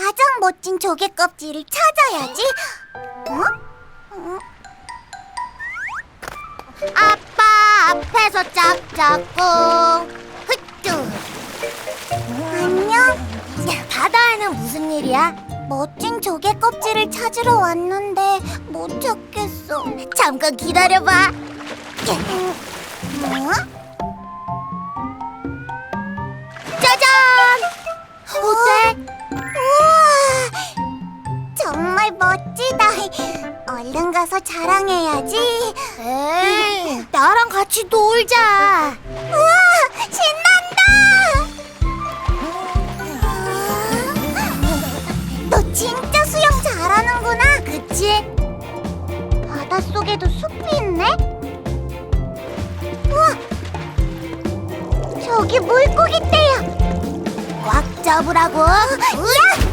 가장 멋진 조개 껍질을 찾아야지. 어? 어? 아빠 앞에서 짝짝꿍. 흑쭈. 안녕. 바다에는 무슨 일이야? 멋진 조개 껍질을 찾으러 왔는데 못 찾겠어. 잠깐 기다려봐. 뭐? 얼른 가서 자랑해야지. 에이, 나랑 같이 놀자. 우와, 신난다! 너 진짜 수영 잘하는구나. 그치? 바닷속에도 숲이 있네? 우와! 저기 물고기 떼야. 꽉 잡으라고. 야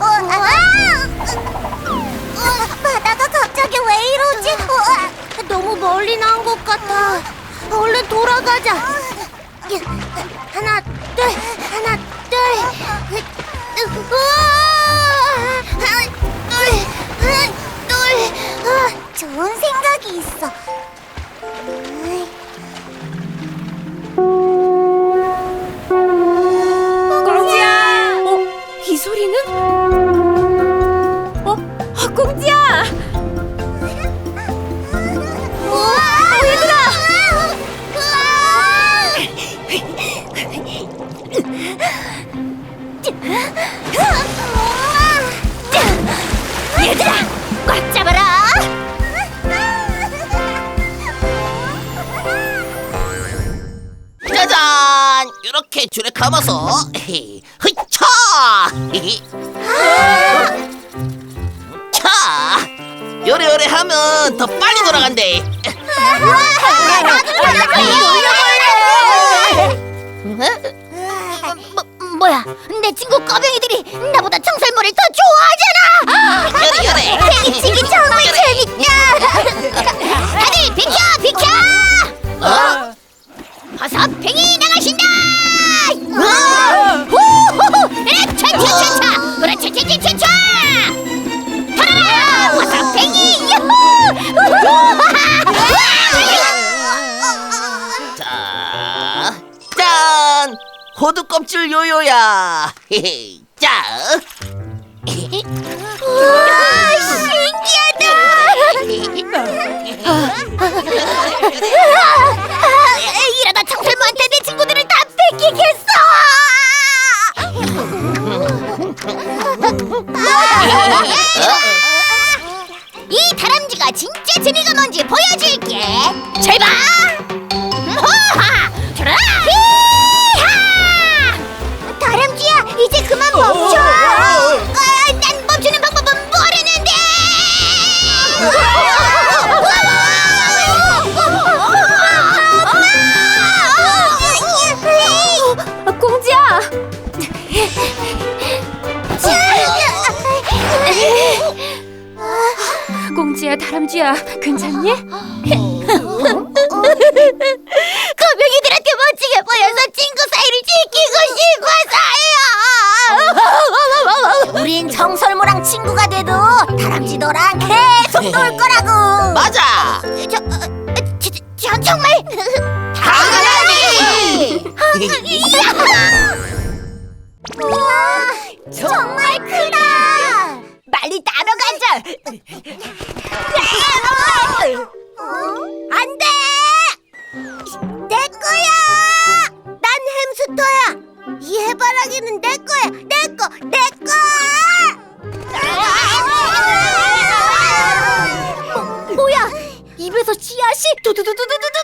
어, 아! 바다가 갑자기 왜 이러지? 어, 너무 멀리 나온 것 같아. 얼른 돌아가자. 공지야! 우와! 얘들아! 얘들아! 꽉 잡아라! 짜잔! 이렇게 줄에 감아서 헤이, 흐차! 히히. 하면 더 빨리 돌아간대. 뭐, 뭐야? 내 친구 꺼병이들이 나보다 청설모를 더 좋아하잖아! 요래 요래. 팽이치기 정말 재밌다! 다들 비켜 비켜! 어? 버섯 팽이 호두 껍질 요요야. 자, 우와, 신기하다! 이러다 청설모한테 내 친구들을 다 뺏기겠어! 이 다람쥐가 진짜 재미가 뭔지 보여줄게. 잘 봐. 다람쥐야, 괜찮니? 거북이들한테 멋지게 보여서 친구 사이를 지키고 싶어서요. 우린 정설모랑 친구가 돼도 다람쥐 너랑 계속 놀 거라고. 맞아. 저, 어, 저, 저 정말 당연하지. 우와, 정말 크다. 빨리 따러 가자! 안 돼! 내 거야! 난 햄스터야! 이 해바라기는 내 거야! 내 거! 내 거! 뭐, 뭐야? 입에서 씨앗이 두두두두두두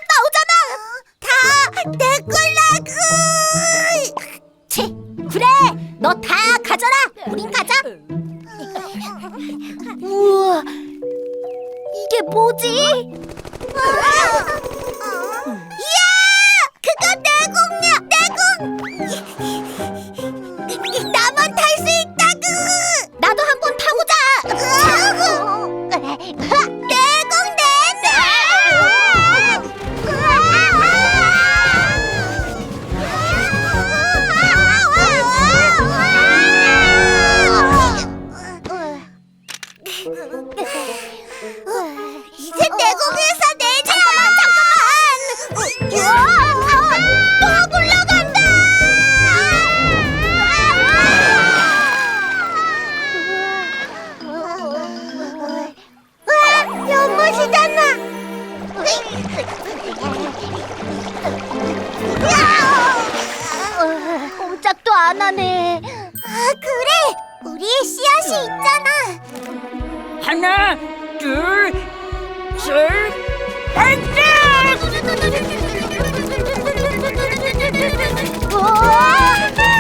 하나, 둘, 셋, 우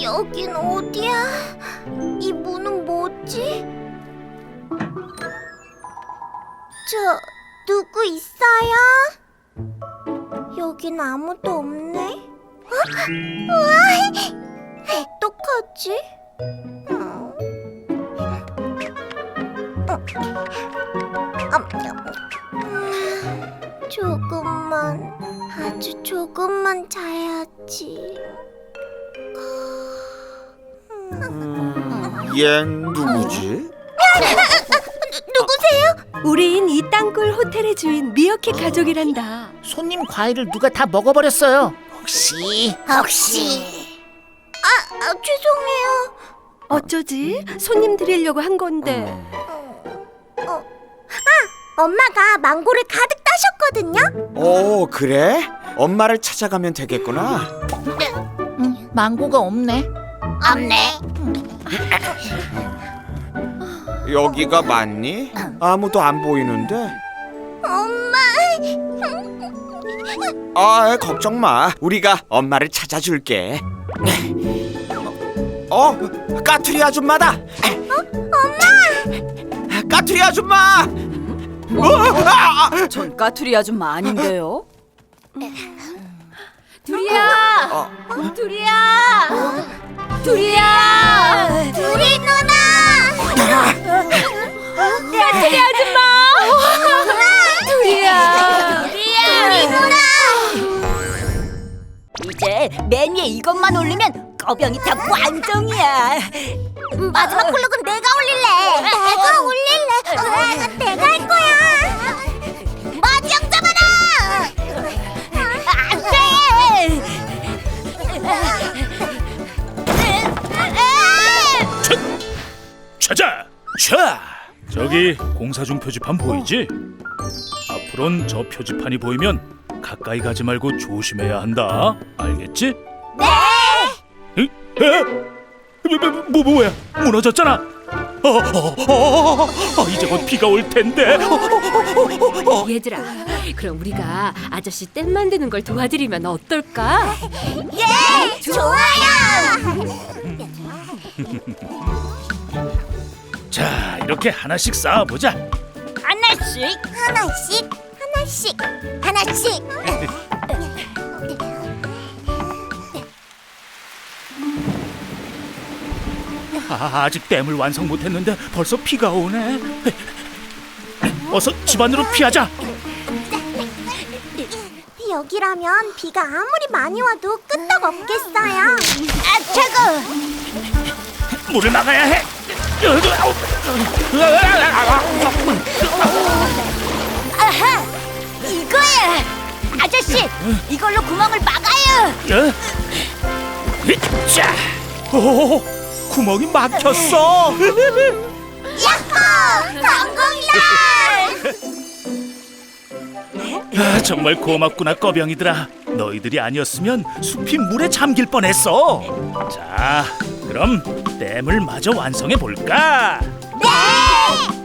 여긴 어디야? 이 문은 뭐지? 저 누구 있어요? 여긴 아무도 없네. 어? 우와! 어떡하지? 음. 음, 조금만, 아주 조금만 자야지. 얜 누구지? 누구세요? 우린 이 땅굴 호텔의 주인 미어캣 가족이란다. 손님 과일을 누가 다 먹어버렸어요. 혹시 혹시 아, 아 죄송해요. 어쩌지? 손님 드리려고 한 건데. 어. 아 엄마가 망고를 가득 따셨거든요. 오 그래? 엄마를 찾아가면 되겠구나. 음, 망고가 없네. 없네. 여기가 맞니? 아무도 안 보이는데. 엄마. 아 걱정 마. 우리가 엄마를 찾아줄게. 어 까투리 아줌마다. 엄마. 까투리 아줌마. 어, 아, 아. 전 까투리 아줌마 아닌데요. 둘이야, 어, 둘이야, 둘이야. 우리 누나. 까투리 아줌마. 둘이야. 우리 누나. 이제 맨 위에 이것만 올리면 꺼병이 다 완성이야. 마지막 콜록은 내가 올릴래. 내가 올릴래. 어, 내가 할 거야. 저기 공사 중 표지판 보이지? 앞으론 저 표지판이 보이면 가까이 가지 말고 조심해야 한다. 알겠지? 네. 에? 뭐, 뭐, 뭐 뭐야? 무너졌잖아. 어, 어, 어, 어, 이제 곧 비가 올 텐데. 얘들아, 그럼 우리가 아저씨 댐 만드는 걸 도와드리면 어떨까? 예, 좋아요. 자, 이렇게 하나씩 쌓아보자. 하나씩. 하나씩, 하나씩, 하나씩. 아, 아직 댐을 완성 못했는데 벌써 비가 오네. 어서 집 안으로 피하자. 여기라면 비가 아무리 많이 와도 끄떡 없겠어요. 아, 차고. 물을 막아야 해. 아하, 이거야. 아저씨, 이걸로 구멍을 막아요. 어? 자, 오, 구멍이 막혔어. 야호! 성공이다! 아, 정말 고맙구나 꺼병이들아. 너희들이 아니었으면 숲이 물에 잠길 뻔했어. 자, 그럼 댐을 마저 완성해 볼까? 네!